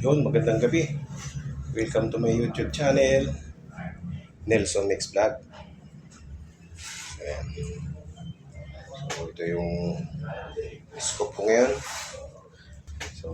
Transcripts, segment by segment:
Yun, magandang gabi. Welcome to my YouTube channel, Nelson Mix Vlog. Ayan. So, ito yung scope ko ngayon. So,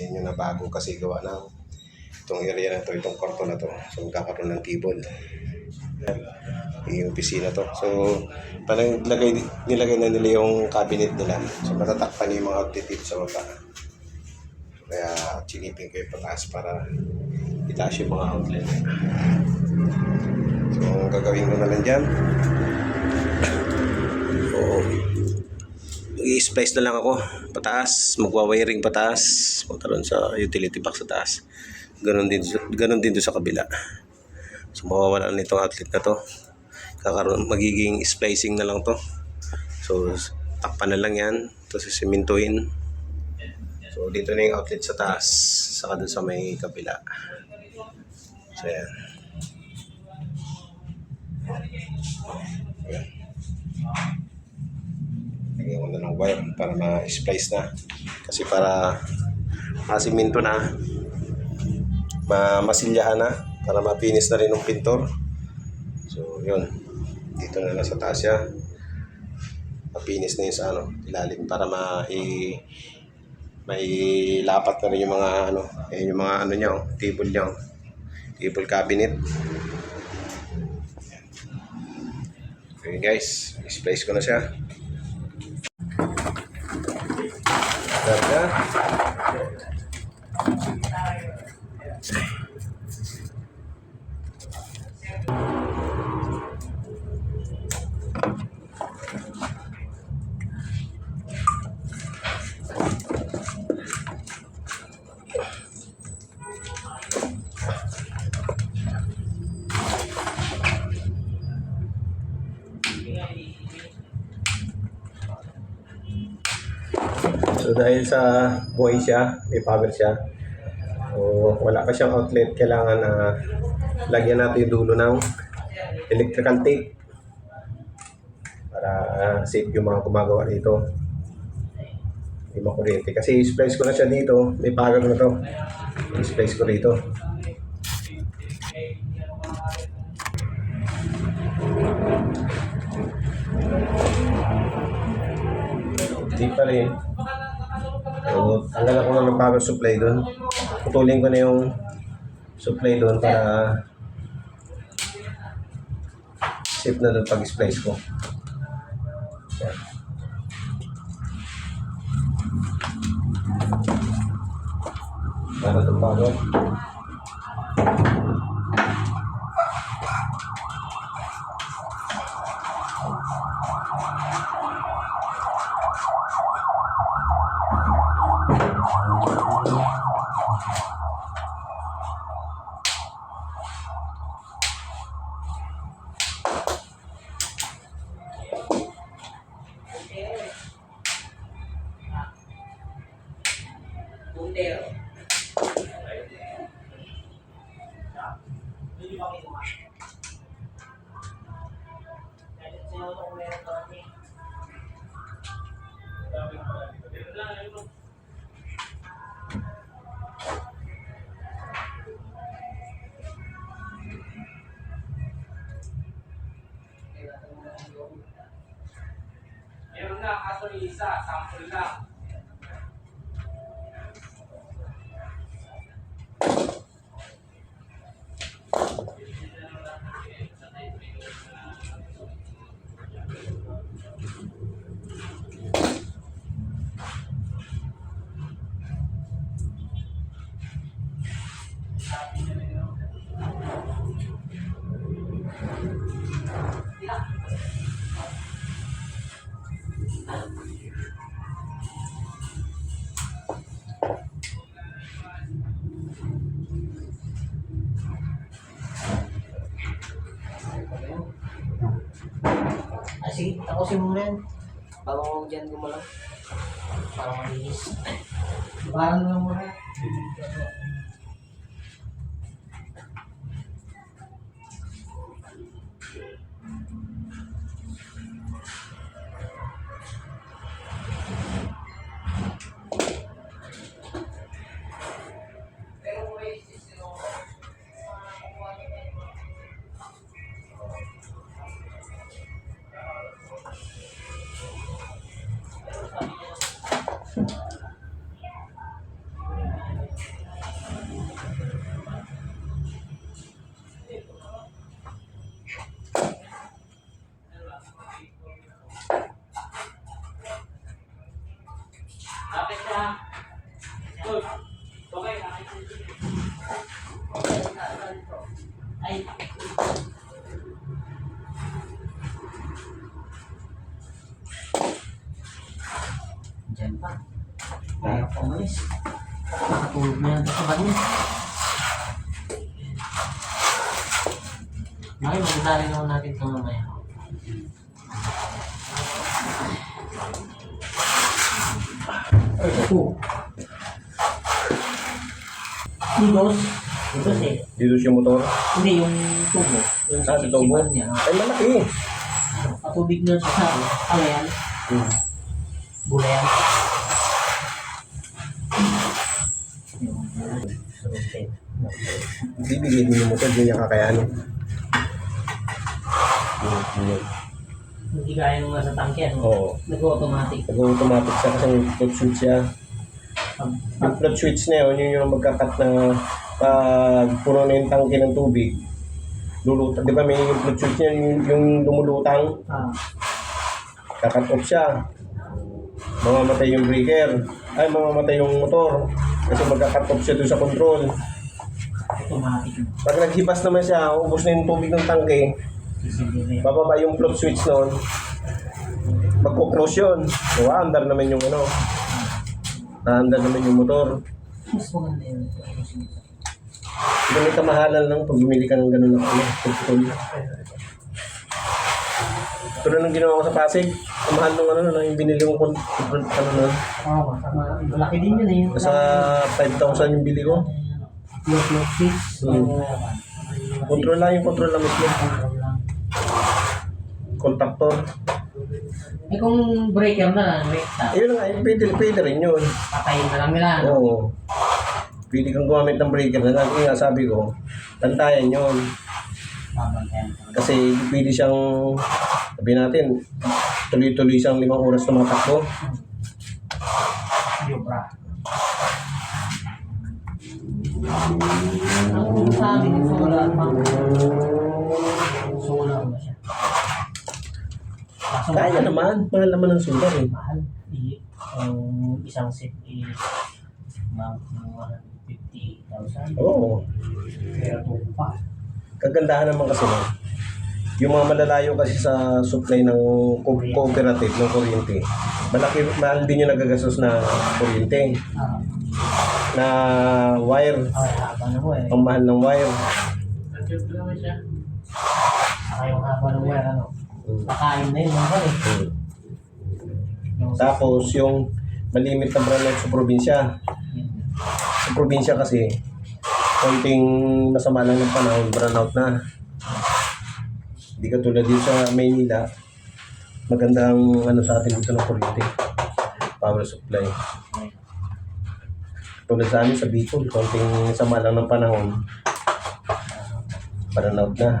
yan yung nabago kasi gawa ng itong area na to, itong kwarto na to. So, magkakaroon ng. Ayan. Yung opisina to. So, parang nilagay, nilagay na nila yung cabinet nila. So, matatakpan yung mga outlet dito sa baba. Kaya chinipin ko yung pataas para itaas yung mga outlet. So, ang gagawin ko na lang dyan. So, i-splice na lang ako pataas, magwa-wiring pataas, punta ron sa utility box sa taas. Ganon din, ganon din doon sa kabila. So, mawawala na itong outlet na to. Kakaroon, magiging splicing na lang to. So, takpan na lang yan. Tapos simintuin. So, dito na yung outlet sa taas, saka dun sa may kabila. So, yan. Ayan. Lagyan ko na ng wire para ma-splice na. Kasi para masiminto na, ma masilyahan na, para mapinis na rin ng pintor. So, yun. Dito na lang sa taas siya. Mapinis na yun sa ano, ilalim para ma i may lapat na rin yung mga ano, eh, yung mga ano niya, oh, table niya, oh. table cabinet. Okay guys, displace ko na siya. Ganda. Dahil sa buhay siya, may power siya. So wala pa siyang outlet, kailangan na lagyan natin yung dulo ng electrical tape para ah, safe yung mga gumagawa dito. Hindi makuryente. Kasi i-splice ko na siya dito, may power na to. I-splice ko dito. Hindi pa rin. So, tanggalan ko na ng power supply doon. Putulin ko na yung supply doon para safe na doon pag-splice ko. Yan. Para doon power. Meron na, Ah, sige, tapusin mo na yan. Bago dyan gumalaw. Para malinis. Parang na. Nakatulog na yan sa banyo. Bakit magdali naman natin ito mamaya. Oh. Digos. Digos eh. Dito siya motor. Hindi, yung tubo. Yung Ah, sa tubo? niya. Ay, malaki. Patubig na siya sa alayan. Hmm. Bulayan. Yung Bibigay din yung motor, hindi niya kakayanin. Hmm. Hindi kaya nung nasa tangke. Ano? Oo. Nag-automatic. Nag-automatic siya kasi yung float switch siya. Yung float switch na yun, yun yung magkakat na pag puno na yung tangke ng tubig, lulutang. Di ba may yung float switch niya, yung, yung lumulutang, Ah, kakat off siya. Mamamatay yung breaker. Ay, mamamatay yung motor. Kasi magkakat off siya doon sa control. Automatic. na. Pag naghibas naman siya, ubos na yung tubig ng tangke, na bababa yung float switch noon, magpo-close yun. So, andar naman yung ano, naandar naman yung motor. Mas maganda yun. Hindi may kamahalan lang pag bumili ka ng ganun na ano, control. Pero nung ginawa ko sa Pasig, ang mahal nung ano, nung yung binili kong con- control, ano nun, Oo. Malaki din yun eh. Nasa 5,000 yung bili ko. Flow six. Hmm. Control lang yung control lang mismo. Contactor. Eh kung breaker na lang, rekta. Ayun nga, yung pwede, pwede rin yun. Patayin na lang nila. ano? Oo. Pwede kang gumamit ng breaker na lang. Kaya nga sabi ko, tantayan yun. Babantayan. Kasi pwede siyang, sabi natin, tuloy-tuloy siyang limang oras tumatakbo. Yobra. Ang sa amin, yung solar pa. Solar ba siya? Kaso Kaya naman, mahal naman ang solar eh. Mahal. I, ang isang set is mga 150,000. Oo. Pero ito pa. Kagandahan naman kasi no, yung mga malalayo kasi sa supply ng co- cooperative ng kuryente, malaki, mahal din yung nagagastos na kuryente, Ah, na wire, ay, haba na mo eh. ang mahal ng wire. Saka yung haba ng wire, ano? Mm. Pakain na yun, mga eh. Hmm. Tapos yung malimit na brownout sa probinsya. Sa probinsya kasi, konting masama lang ng panahon, brownout na. Hindi ka tulad dito sa Maynila, magandang ano sa atin dito ng kuryente. Power supply. Tulad sa amin sa Bicol, konting sama lang ng panahon, brownout na.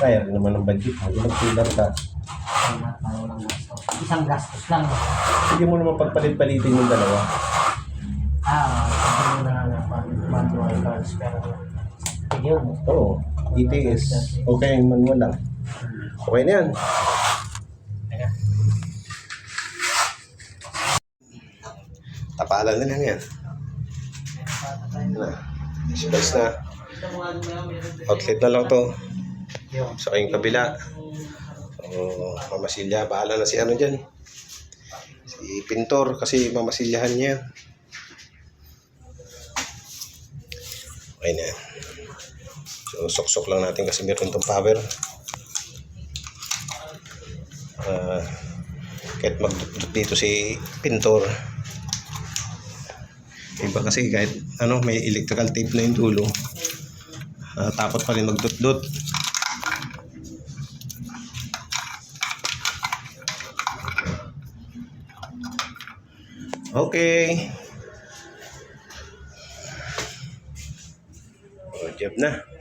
Kaya rin naman ang budget mo, mag-pillar ka. Tama, tama lang gastos. Isang gastos lang. Sige mo naman pagpalit-palitin yung dalawa. Ah, ano na lang ang manual cards pero yun. Oo, ETS. Okay, manual lang. Okay na yan. Tapalan na lang yan. Na. Spice na. Outlet na lang to. Sa kayong kabila. So, mamasilya. Bahala na si ano dyan. Si Pintor kasi mamasilyahan niya. Okay na. So, sok-sok lang natin kasi meron tong power. Ah, kahit mag dito si Pintor. Iba kasi kahit ano, may electrical tape na yung dulo. Ah, takot pa rin magdut-dut. Okay. Oh, job na.